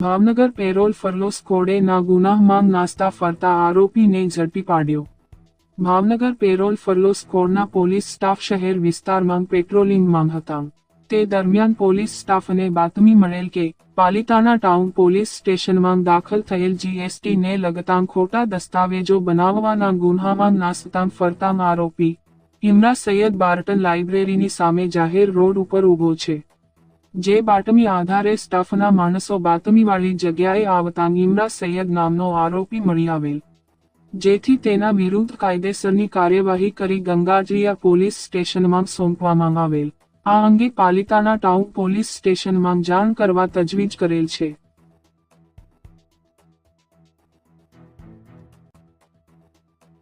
Bhavnagar parole furlough સ્કોડેના ગુનાહમાં નાસ્તા ફરતા આરોપીને ઝડપી પાડ્યો. ભાવનગર પેરોલ ફરલો સ્કોડના પોલીસ સ્ટાફ શહેર વિસ્તારમાં પેટ્રોલિંગમાં હતા. તે દરમિયાન પોલીસ સ્ટાફને બાતમી મળેલ કે પાલિતાના ટાઉન પોલીસ સ્ટેશનમાં દાખલ થયેલ જીએસટીને લગતા ખોટા દસ્તાવેજો બનાવવાના ગુન્હામાં નાસ્તા ફરતા આરોપી ઇમરા સૈયદ બાર્ટન લાઇબ્રેરીની સામે જાહેર રોડ ઉપર ઊભો છે. જે બાતમી આધારે સ્ટાફના માણસો બાતમીવાળી જગ્યાએ આવતા નિમરા સૈયદ નામનો આરોપી મળી આવેલ. જેથી તેના વિરુદ્ધ કાયદેસરની કાર્યવાહી કરી ગંગાજળિયા પોલીસ સ્ટેશનમાં સોંપવામાં આવેલ. આ અંગે પાલિતાના ટાઉન પોલીસ સ્ટેશનમાં જાણ કરવા તજવીજ કરેલ છે.